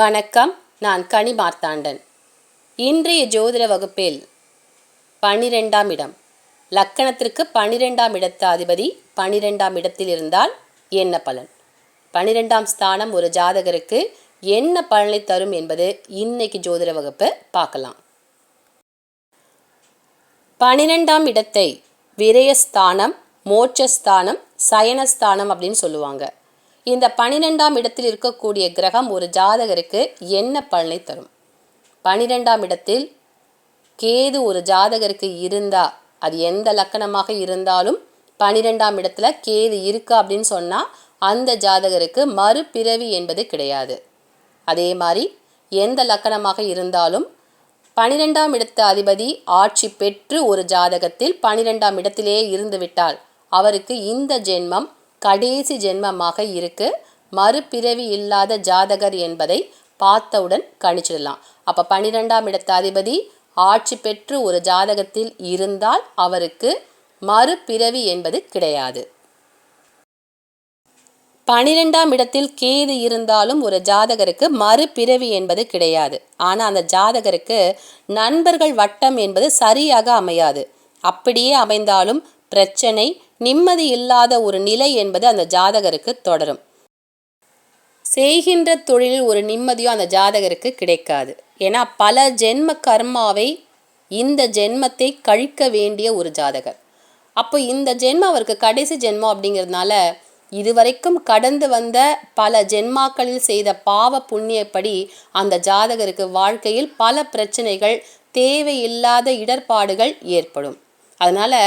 வணக்கம் நான் கனி மார்த்தாண்டன். இன்றைய ஜோதிட வகுப்பில் பனிரெண்டாம் இடம். லக்கணத்திற்கு பனிரெண்டாம் இடத்த அதிபதி பனிரெண்டாம் இடத்தில் இருந்தால் என்ன பலன்? பனிரெண்டாம் ஸ்தானம் ஒரு ஜாதகருக்கு என்ன பலனை தரும் என்பது இன்னைக்கு ஜோதிட வகுப்பு பார்க்கலாம். பனிரெண்டாம் இடத்தை விரயஸ்தானம் மோட்சஸ்தானம் சயனஸ்தானம் அப்படின்னு சொல்லுவாங்க. இந்த பனிரெண்டாம் இடத்தில் இருக்கக்கூடிய கிரகம் ஒரு ஜாதகருக்கு என்ன பலனை தரும்? பனிரெண்டாம் இடத்தில் கேது ஒரு ஜாதகருக்கு இருந்தா அது எந்த லக்கணமாக இருந்தாலும் பனிரெண்டாம் இடத்துல கேது இருக்கா அப்படின்னு சொன்னால் அந்த ஜாதகருக்கு மறுபிறவி என்பது கிடையாது. அதே மாதிரி எந்த லக்கணமாக இருந்தாலும் பனிரெண்டாம் இடத்து அதிபதி ஆட்சி பெற்று ஒரு ஜாதகத்தில் பனிரெண்டாம் இடத்திலேயே இருந்துவிட்டால் அவருக்கு இந்த ஜென்மம் கடைசி ஜென்மமாக இருக்கு. மறுபிறவி இல்லாத ஜாதகர் என்பதை பார்த்தவுடன் கணிச்சிடலாம். அப்போ பன்னிரெண்டாம் இடத்த அதிபதி ஆட்சி பெற்று ஒரு ஜாதகத்தில் இருந்தால் அவருக்கு மறுபிறவி என்பது கிடையாது. பனிரெண்டாம் இடத்தில் கேது இருந்தாலும் ஒரு ஜாதகருக்கு மறுபிறவி என்பது கிடையாது. ஆனால் அந்த ஜாதகருக்கு நண்பர்கள் வட்டம் என்பது சரியாக அமையாது. அப்படியே அமைந்தாலும் பிரச்சனை நிம்மதி இல்லாத ஒரு நிலை என்பது அந்த ஜாதகருக்கு தொடரும். செய்கின்ற தொழிலில் ஒரு நிம்மதியும் அந்த ஜாதகருக்கு கிடைக்காது. ஏன்னா பல ஜென்ம கர்மாவை இந்த ஜென்மத்தை கழிக்க வேண்டிய ஒரு ஜாதகர். அப்போ இந்த ஜென்மம் அவருக்கு கடைசி ஜென்மம் அப்படிங்கிறதுனால இதுவரைக்கும் கடந்து வந்த பல ஜென்மாக்களில் செய்த பாவ புண்ணியப்படி அந்த ஜாதகருக்கு வாழ்க்கையில் பல பிரச்சனைகள் தேவையில்லாத இடர்பாடுகள் ஏற்படும். அதனால்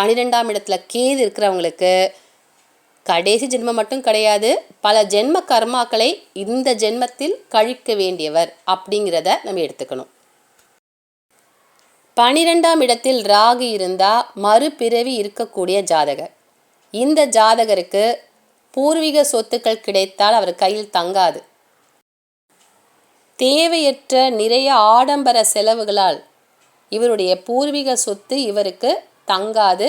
பன்னிரெண்டாம் இடத்துல கேது இருக்கிறவங்களுக்கு கடைசி ஜென்மம் மட்டும் கிடையாது பல ஜென்ம கர்மாக்களை இந்த ஜென்மத்தில் கழிக்க வேண்டியவர் அப்படிங்கிறத நம்ம எடுத்துக்கணும். பனிரெண்டாம் இடத்தில் ராகு இருந்தால் மறுபிறவி இருக்கக்கூடிய ஜாதகர். இந்த ஜாதகருக்கு பூர்வீக சொத்துக்கள் கிடைத்தால் அவர் கையில் தங்காது. தேவையற்ற நிறைய ஆடம்பர செலவுகளால் இவருடைய பூர்வீக சொத்து இவருக்கு தங்காது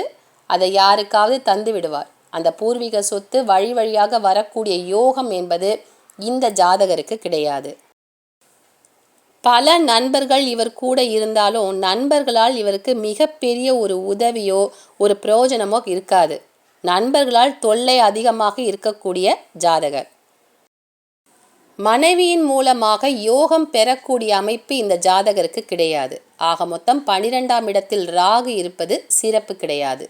அதை யாருக்காவது தந்து விடுவார். அந்த பூர்வீக சொத்து வழி வழியாக வரக்கூடிய யோகம் என்பது இந்த ஜாதகருக்கு கிடையாது. பல நண்பர்கள் இவர் கூட இருந்தாலும் நண்பர்களால் இவருக்கு மிகப்பெரிய ஒரு உதவியோ ஒரு பிரயோஜனமோ இருக்காது. நண்பர்களால் தொல்லை அதிகமாக இருக்கக்கூடிய ஜாதகர். மனைவியின் மூலமாக யோகம் பெறக்கூடிய அமைப்பு இந்த ஜாதகருக்கு கிடையாது. ஆக மொத்தம் பனிரெண்டாம் இடத்தில் ராகு இருப்பது சிறப்பு கிடையாது.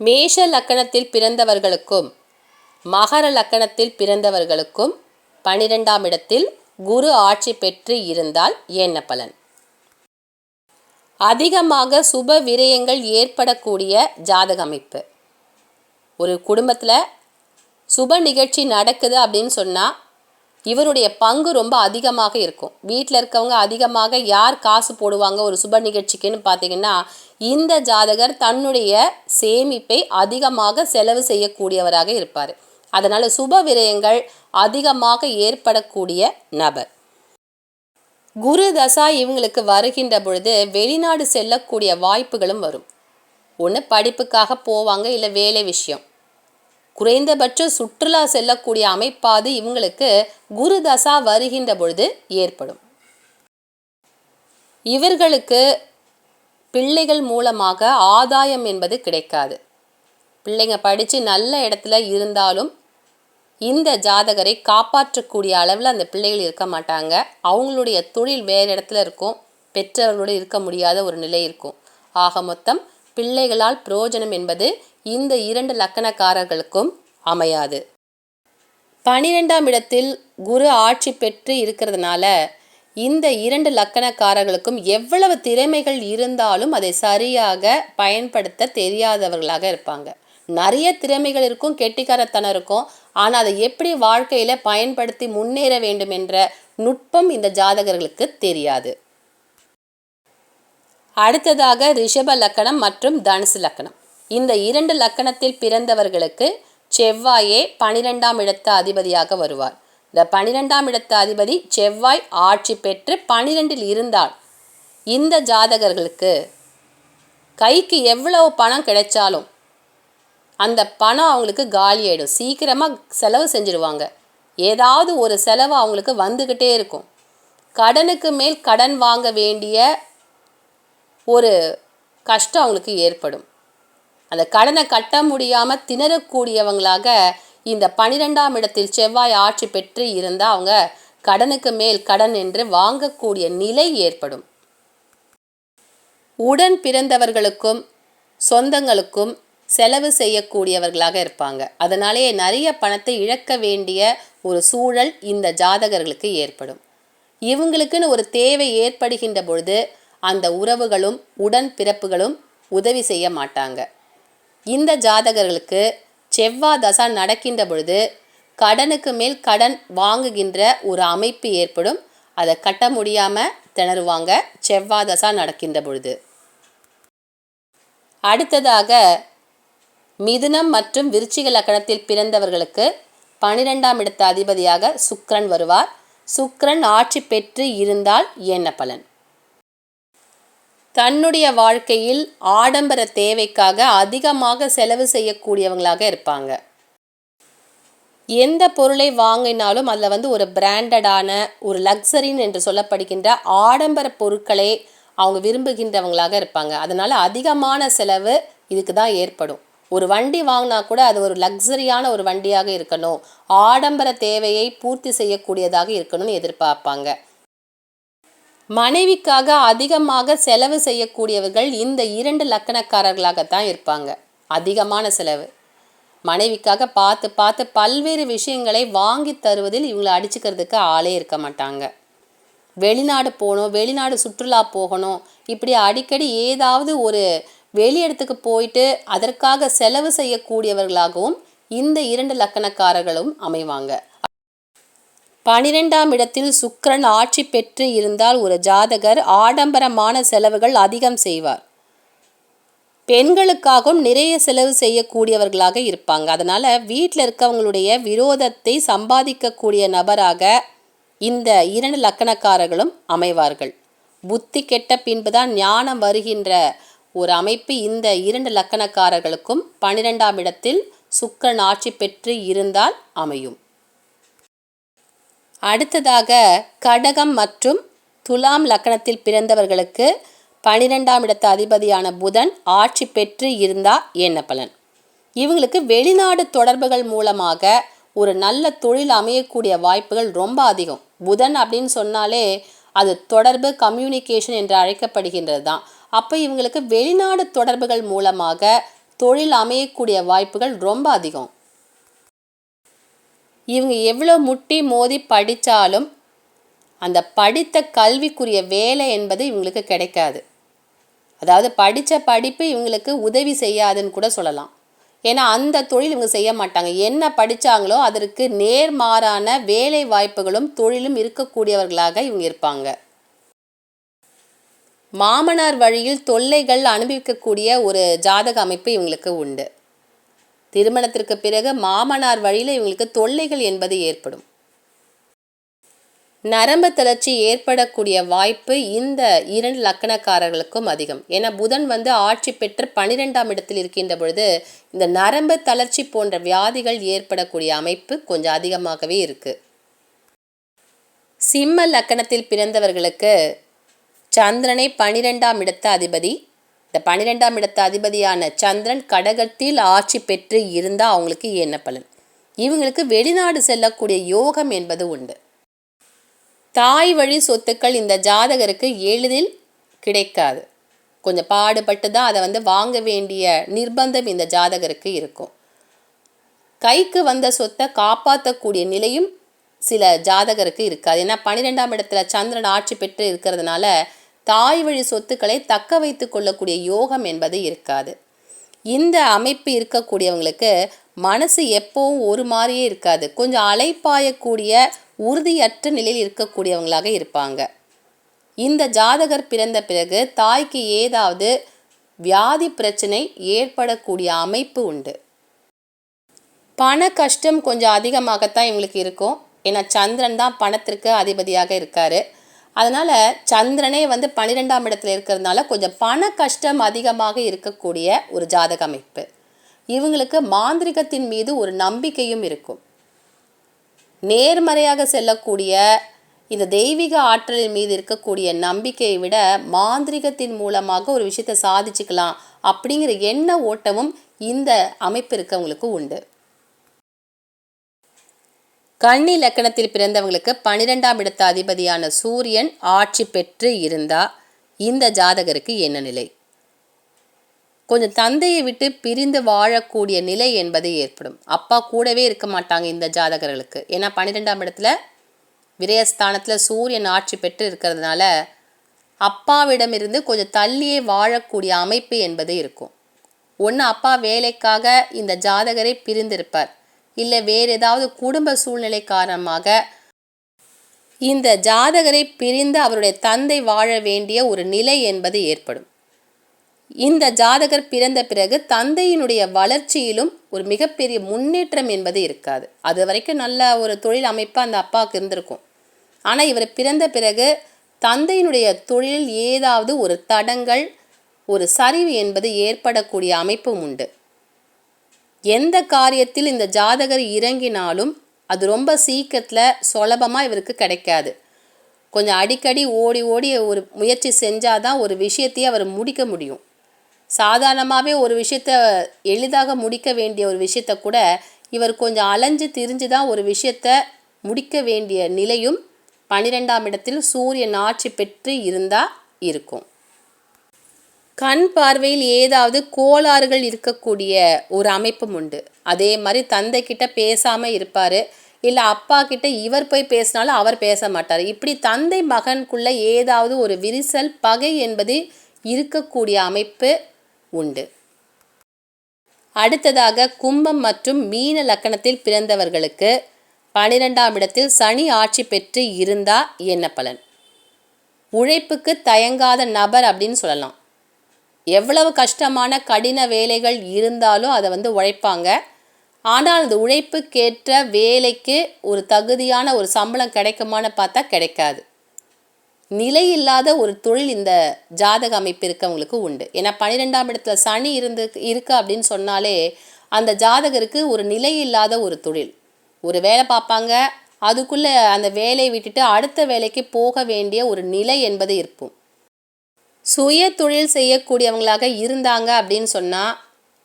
மேஷ லக்கணத்தில் பிறந்தவர்களுக்கும் மகர லக்கணத்தில் பிறந்தவர்களுக்கும் பனிரெண்டாம் இடத்தில் குரு ஆட்சி பெற்று இருந்தால் என்ன பலன்? அதிகமாக சுப விரயங்கள் ஏற்படக்கூடிய ஜாதக அமைப்பு. ஒரு குடும்பத்தில் சுப நிகழ்ச்சி நடக்குது அப்படின்னு சொன்னால் இவருடைய பங்கு ரொம்ப அதிகமாக இருக்கும். வீட்டில் இருக்கவங்க அதிகமாக யார் காசு போடுவாங்க ஒரு சுப நிகழ்ச்சிக்குன்னு பார்த்தீங்கன்னா இந்த ஜாதகர் தன்னுடைய சேமிப்பை அதிகமாக செலவு செய்யக்கூடியவராக இருப்பார். அதனால் சுப விரயங்கள் அதிகமாக ஏற்படக்கூடிய நபர். குரு தசா இவங்களுக்கு வருகின்ற பொழுது வெளிநாடு செல்லக்கூடிய வாய்ப்புகளும் வரும். ஒன்று படிப்புக்காக போவாங்க இல்லை வேலை விஷயம். குறைந்தபட்ச சுற்றுலா செல்லக்கூடிய அமைப்பாது இவங்களுக்கு குரு தசா வருகின்ற பொழுது ஏற்படும். இவர்களுக்கு பிள்ளைகள் மூலமாக ஆதாயம் என்பது கிடைக்காது. பிள்ளைங்க படித்து நல்ல இடத்துல இருந்தாலும் இந்த ஜாதகரை காப்பாற்றக்கூடிய அளவில் அந்த பிள்ளைகள் இருக்க மாட்டாங்க. அவங்களுடைய தொழில் வேறு இடத்துல இருக்கும். பெற்றவர்களோடு இருக்க முடியாத ஒரு நிலை இருக்கும். ஆக மொத்தம் பிள்ளைகளால் பிரயோஜனம் என்பது இந்த இரண்டு லக்கணக்காரர்களுக்கும் அமையாது. பனிரெண்டாம் இடத்தில் குரு ஆட்சி பெற்று இருக்கிறதுனால இந்த இரண்டு லக்கணக்காரர்களுக்கும் எவ்வளவு திறமைகள் இருந்தாலும் அதை சரியாக பயன்படுத்த தெரியாதவர்களாக இருப்பாங்க. நிறைய திறமைகள் இருக்கும் கெட்டிக்காரத்தனம் இருக்கும். ஆனால் அதை எப்படி வாழ்க்கையில் பயன்படுத்தி முன்னேற வேண்டும் என்ற நுட்பம் இந்த ஜாதகர்களுக்கு தெரியாது. அடுத்ததாக ரிஷப லக்கணம் மற்றும் தனுசு லக்கணம். இந்த இரண்டு லக்கணத்தில் பிறந்தவர்களுக்கு செவ்வாயே பனிரெண்டாம் இடத்து அதிபதியாக வருவார். இந்த பனிரெண்டாம் இடத்து அதிபதி செவ்வாய் ஆட்சி பெற்று பனிரெண்டில் இருந்தால் இந்த ஜாதகர்களுக்கு கைக்கு எவ்வளவு பணம் கிடைச்சாலும் அந்த பணம் அவங்களுக்கு காலியாயிடும். சீக்கிரமாக செலவு செஞ்சுருவாங்க. ஏதாவது ஒரு செலவு அவங்களுக்கு வந்துக்கிட்டே இருக்கும். கடனுக்கு மேல் கடன் வாங்க வேண்டிய ஒரு கஷ்டம் அவங்களுக்கு ஏற்படும். அந்த கடனை கட்ட முடியாமல் திணறக்கூடியவங்களாக இந்த பனிரெண்டாம் இடத்தில் செவ்வாய் ஆட்சி பெற்று இருந்தால் அவங்க கடனுக்கு மேல் கடன் என்று வாங்கக்கூடிய நிலை ஏற்படும். உடன் பிறந்தவர்களுக்கும் சொந்தங்களுக்கும் செலவு செய்யக்கூடியவர்களாக இருப்பாங்க. அதனாலேயே நிறைய பணத்தை இழக்க வேண்டிய ஒரு சூழல் இந்த ஜாதகர்களுக்கு ஏற்படும். இவங்களுக்குன்னு ஒரு தேவை ஏற்படுகின்ற பொழுது அந்த உறவுகளும் உடன் பிறப்புகளும் உதவி செய்ய மாட்டாங்க. இந்த ஜாதகர்களுக்கு செவ்வாய் தசா நடக்கின்ற பொழுது கடனுக்கு மேல் கடன் வாங்குகின்ற ஒரு அமைப்பு ஏற்படும். அதை கட்ட முடியாமல் திணறுவாங்க. செவ்வாய் தசா நடக்கின்ற பொழுது. அடுத்ததாக மிதுனம் மற்றும் விருச்சிக லக்கணத்தில் பிறந்தவர்களுக்கு பனிரெண்டாம் இடத்த அதிபதியாக சுக்ரன் வருவார். சுக்ரன் ஆட்சி பெற்று இருந்தால் என்ன பலன்? தன்னுடைய வாழ்க்கையில் ஆடம்பர தேவைக்காக அதிகமாக செலவு செய்யக்கூடியவங்களாக இருப்பாங்க. எந்த பொருளை வாங்கினாலும் அதில் வந்து ஒரு பிராண்டடான ஒரு லக்ஸரின்னு என்று சொல்லப்படுகின்ற ஆடம்பர பொருட்களை அவங்க விரும்புகின்றவங்களாக இருப்பாங்க. அதனால் அதிகமான செலவு இதுக்கு தான் ஏற்படும். ஒரு வண்டி வாங்கினா கூட அது ஒரு லக்ஸரியான ஒரு வண்டியாக இருக்கணும். ஆடம்பர தேவையை பூர்த்தி செய்யக்கூடியதாக இருக்கணும்னு எதிர்பார்ப்பாங்க. மனைவிக்காக அதிகமாக செலவு செய்யக்கூடியவர்கள் இந்த இரண்டு லக்கணக்காரர்களாகத்தான் இருப்பாங்க. அதிகமான செலவு. மனைவிக்காக பார்த்து பார்த்து பல்வேறு விஷயங்களை வாங்கி தருவதில் இவங்களை அடிச்சுக்கிறதுக்கு ஆளே இருக்க மாட்டாங்க. வெளிநாடு போகணும் வெளிநாடு சுற்றுலா போகணும் இப்படி அடிக்கடி ஏதாவது ஒரு வெளி இடத்துக்கு போயிட்டு அதற்காக செலவு செய்யக்கூடியவர்களாகவும் இந்த இரண்டு லக்கணக்காரர்களும் அமைவாங்க. பனிரெண்டாம் இடத்தில் சுக்கரன் ஆட்சி பெற்று இருந்தால் ஒரு ஜாதகர் ஆடம்பரமான செலவுகள் அதிகம் செய்வார். பெண்களுக்காகவும் நிறைய செலவு செய்யக்கூடியவர்களாக இருப்பாங்க. அதனால் வீட்டில் இருக்கவங்களுடைய விரோதத்தை சம்பாதிக்கக்கூடிய நபராக இந்த இரண்டு லக்கணக்காரர்களும் அமைவார்கள். புத்தி கெட்ட பின்புதான் ஞானம் வருகின்ற ஒரு அமைப்பு இந்த இரண்டு லக்கணக்காரர்களுக்கும் பனிரெண்டாம் இடத்தில் சுக்கரன் ஆட்சி பெற்று இருந்தால் அமையும். அடுத்ததாக கடகம் மற்றும் துலாம் லக்கணத்தில் பிறந்தவர்களுக்கு பனிரெண்டாம் இடத்த அதிபதியான புதன் ஆட்சி பெற்று இருந்தால் என்ன பலன்? இவங்களுக்கு வெளிநாடு தொடர்புகள் மூலமாக ஒரு நல்ல தொழில் அமையக்கூடிய வாய்ப்புகள் ரொம்ப அதிகம். புதன் அப்படின்னு சொன்னாலே அது தொடர்பு கம்யூனிகேஷன் என்று அழைக்கப்படுகின்றது தான். அப்போ இவங்களுக்கு வெளிநாடு தொடர்புகள் மூலமாக தொழில் அமையக்கூடிய வாய்ப்புகள் ரொம்ப அதிகம். இவங்க எவ்வளோ முட்டி மோதி படித்தாலும் அந்த படித்த கல்விக்குரிய வேலை என்பது இவங்களுக்கு கிடைக்காது. அதாவது படித்த படிப்பு இவங்களுக்கு உதவி செய்யாதுன்னு கூட சொல்லலாம். ஏன்னா அந்த தொழில் இவங்க செய்ய மாட்டாங்க. என்ன படித்தாங்களோ அதற்கு நேர்மாறான வேலை வாய்ப்புகளும் தொழிலும் இருக்கக்கூடியவர்களாக இவங்க இருப்பாங்க. மாமனார் வழியில் தொல்லைகள் அனுபவிக்கக்கூடிய ஒரு ஜாதக அமைப்பு இவங்களுக்கு உண்டு. திருமணத்திற்கு பிறகு மாமனார் வழியில் இவங்களுக்கு தொல்லைகள் என்பது ஏற்படும். நரம்பு தளர்ச்சி ஏற்படக்கூடிய வாய்ப்பு இந்த இரண்டு லக்கணக்காரர்களுக்கும் அதிகம். ஏன்னா புதன் வந்து ஆட்சி பெற்று பன்னிரெண்டாம் இடத்தில் இருக்கின்ற பொழுது இந்த நரம்பு தளர்ச்சி போன்ற வியாதிகள் ஏற்படக்கூடிய அமைப்பு கொஞ்சம் அதிகமாகவே இருக்கு. சிம்ம லக்கணத்தில் பிறந்தவர்களுக்கு சந்திரனை பனிரெண்டாம் இடத்த அதிபதி இந்த பன்னிரெண்டாம் இடத்த அதிபதியான சந்திரன் கடகத்தில் ஆட்சி பெற்று இருந்தால் அவங்களுக்கு என்ன பலன்? இவங்களுக்கு வெளிநாடு செல்லக்கூடிய யோகம் என்பது உண்டு. தாய் வழி சொத்துக்கள் இந்த ஜாதகருக்கு எளிதில் கிடைக்காது. கொஞ்சம் பாடுபட்டு தான் அதை வந்து வாங்க வேண்டிய நிர்பந்தம் இந்த ஜாதகருக்கு இருக்கும். கைக்கு வந்த சொத்தை காப்பாற்றக்கூடிய நிலையும் சில ஜாதகருக்கு இருக்காது. ஏன்னா பன்னிரெண்டாம் இடத்துல சந்திரன் ஆட்சி பெற்று இருக்கிறதுனால தாய் வழி சொத்துக்களை தக்க வைத்து கொள்ளக்கூடிய யோகம் என்பது இருக்காது. இந்த அமைப்பு இருக்கக்கூடியவங்களுக்கு மனசு எப்போவும் ஒரு மாதிரியே இருக்காது. கொஞ்சம் அலைப்பாயக்கூடிய உறுதியற்ற நிலையில் இருக்கக்கூடியவங்களாக இருப்பாங்க. இந்த ஜாதகர் பிறந்த பிறகு தாய்க்கு ஏதாவது வியாதி பிரச்சனை ஏற்படக்கூடிய அமைப்பு உண்டு. பண கஷ்டம் கொஞ்சம் அதிகமாகத்தான் இவங்களுக்கு இருக்கும். ஏன்னா சந்திரன் தான் பணத்திற்கு அதிபதியாக இருக்கார். அதனால் சந்திரனே வந்து பன்னிரெண்டாம் இடத்துல இருக்கிறதுனால கொஞ்சம் பண கஷ்டம் அதிகமாக இருக்கக்கூடிய ஒரு ஜாதக அமைப்பு. இவங்களுக்கு மாந்திரிகத்தின் மீது ஒரு நம்பிக்கையும் இருக்கும். நேர்மறையாக செல்லக்கூடிய இந்த தெய்வீக ஆற்றலின் மீது இருக்கக்கூடிய நம்பிக்கையை விட மாந்திரிகத்தின் மூலமாக ஒரு விஷயத்தை சாதிச்சுக்கலாம் அப்படிங்கிற எண்ண ஓட்டமும் இந்த அமைப்பு இருக்கவங்களுக்கு உண்டு. கன்னி லக்கணத்தில் பிறந்தவங்களுக்கு பன்னிரெண்டாம் இடத்த அதிபதியான சூரியன் ஆட்சி பெற்று இருந்தா இந்த ஜாதகருக்கு என்ன நிலை? கொஞ்சம் தந்தையை விட்டு பிரிந்து வாழக்கூடிய நிலை என்பது ஏற்படும். அப்பா கூடவே இருக்க மாட்டாங்க இந்த ஜாதகர்களுக்கு. ஏன்னா பன்னிரெண்டாம் இடத்துல விரயஸ்தானத்தில் சூரியன் ஆட்சி பெற்று இருக்கிறதுனால அப்பாவிடமிருந்து கொஞ்சம் தள்ளியே வாழக்கூடிய அமைப்பு என்பது இருக்கும். ஒன்று அப்பா வேலைக்காக இந்த ஜாதகரை பிரிந்திருப்பார். இல்லை வேறு ஏதாவது குடும்ப சூழ்நிலை காரணமாக இந்த ஜாதகரை பிரிந்து அவருடைய தந்தை வாழ வேண்டிய ஒரு நிலை என்பது ஏற்படும். இந்த ஜாதகர் பிறந்த பிறகு தந்தையினுடைய வளர்ச்சியிலும் ஒரு மிகப்பெரிய முன்னேற்றம் என்பது இருக்காது. அது வரைக்கும் நல்ல ஒரு தொழில் அமைப்பு அந்த அப்பாவுக்கு இருந்திருக்கும். ஆனால் இவர் பிறந்த பிறகு தந்தையினுடைய தொழிலில் ஏதாவது ஒரு தடங்கள் ஒரு சரிவு என்பது ஏற்படக்கூடிய அமைப்பும் உண்டு. எந்த காரியத்தில் இந்த ஜாதகர் இறங்கினாலும் அது ரொம்ப சீக்கிரத்தில் சுலபமாக இவருக்கு கிடைக்காது. கொஞ்சம் அடிக்கடி ஓடி ஓடி ஒரு முயற்சி செஞ்சால் தான் ஒரு விஷயத்தையே அவர் முடிக்க முடியும். சாதாரணமாகவே ஒரு விஷயத்த எளிதாக முடிக்க வேண்டிய ஒரு விஷயத்த கூட இவர் கொஞ்சம் அலைஞ்சு திரிஞ்சு தான் ஒரு விஷயத்த முடிக்க வேண்டிய நிலையும் பனிரெண்டாம் இடத்தில் சூரியன் ஆட்சி பெற்று இருந்தால் இருக்கும். கண் பார்வையில் ஏதாவது கோளாறுகள் இருக்கக்கூடிய ஒரு அமைப்பும் உண்டு. அதே மாதிரி தந்தை கிட்ட பேசாமல் இருப்பார். இல்லை அப்பா கிட்ட இவர் போய் பேசினாலும் அவர் பேச மாட்டார். இப்படி தந்தை மகனுக்குள்ள ஏதாவது ஒரு விரிசல் பகை என்பது இருக்கக்கூடிய அமைப்பு உண்டு. அடுத்ததாக கும்பம் மற்றும் மீன லக்கணத்தில் பிறந்தவர்களுக்கு பனிரெண்டாம் இடத்தில் சனி ஆட்சி பெற்று இருந்தா என்ன பலன்? உழைப்புக்கு தயங்காத நபர் அப்படின்னு சொல்லலாம். எவ்வளவு கஷ்டமான கடின வேலைகள் இருந்தாலும் அதை வந்து உழைப்பாங்க. ஆனால் அந்த உழைப்புக்கேற்ற வேலைக்கு ஒரு தகுதியான ஒரு சம்பளம் கிடைக்குமான்னு பார்த்தா கிடைக்காது. நிலை இல்லாத ஒரு தொழில் இந்த ஜாதக அமைப்பு இருக்கவங்களுக்கு உண்டு. ஏன்னா பன்னிரெண்டாம் இடத்துல சனி இருந்து இருக்கு அப்படின்னு சொன்னாலே அந்த ஜாதகருக்கு ஒரு நிலை இல்லாத ஒரு தொழில். ஒரு வேலை பார்ப்பாங்க. அதுக்குள்ளே அந்த வேலையை விட்டுட்டு அடுத்த வேலைக்கு போக வேண்டிய ஒரு நிலை என்பது இருக்கும். சுய தொழில் செய்யக்கூடியவங்களாக இருந்தாங்க அப்படின்னு சொன்னால்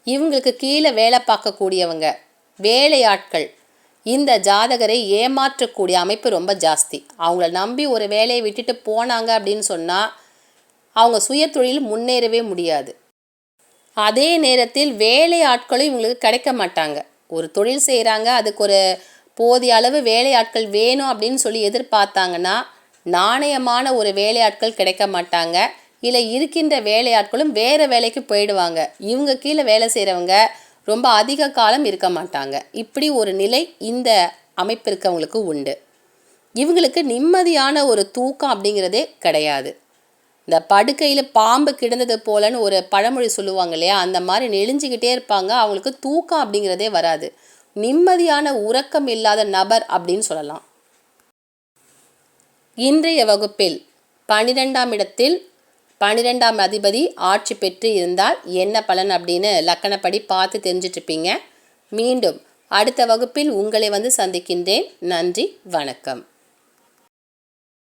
இவங்களுக்கு கீழே வேலை பார்க்கக்கூடியவங்க வேலையாட்கள் இந்த ஜாதகரை ஏமாற்றக்கூடிய அமைப்பு ரொம்ப ஜாஸ்தி. அவங்கள நம்பி ஒரு வேலையை விட்டுட்டு போனாங்க அப்படின்னு சொன்னால் அவங்க சுய தொழில் முன்னேறவே முடியாது. அதே நேரத்தில் வேலை ஆட்களும் இவங்களுக்கு கிடைக்க மாட்டாங்க. ஒரு தொழில் செய்கிறாங்க அதுக்கு ஒரு போதிய அளவு வேலையாட்கள் வேணும் அப்படின்னு சொல்லி எதிர்பார்த்தாங்கன்னா நாணயமான ஒரு வேலையாட்கள் கிடைக்க மாட்டாங்க. இல்லை இருக்கின்ற வேலையாட்களும் வேறு வேலைக்கு போயிடுவாங்க. இவங்க கீழே வேலை செய்கிறவங்க ரொம்ப அதிக காலம் இருக்க மாட்டாங்க. இப்படி ஒரு நிலை இந்த அமைப்பு இருக்கவங்களுக்கு உண்டு. இவங்களுக்கு நிம்மதியான ஒரு தூக்கம் அப்படிங்கிறதே கிடையாது. இந்த படுக்கையில் பாம்பு கிடந்தது போலன்னு ஒரு பழமொழி சொல்லுவாங்க இல்லையா? அந்த மாதிரி நெளிஞ்சிக்கிட்டே இருப்பாங்க. அவங்களுக்கு தூக்கம் அப்படிங்கிறதே வராது. நிம்மதியான உறக்கம் இல்லாத நபர் அப்படின்னு சொல்லலாம். இன்றைய வகுப்பில் பனிரெண்டாம் இடத்தில் பன்னிரெண்டாம் அதிபதி ஆட்சி பெற்று இருந்தால் என்ன பலன் அப்படின்னு லக்கணப்படி பார்த்து தெரிஞ்சிட்ருப்பீங்க. மீண்டும் அடுத்த வகுப்பில் உங்களை வந்து சந்திக்கின்றேன். நன்றி வணக்கம்.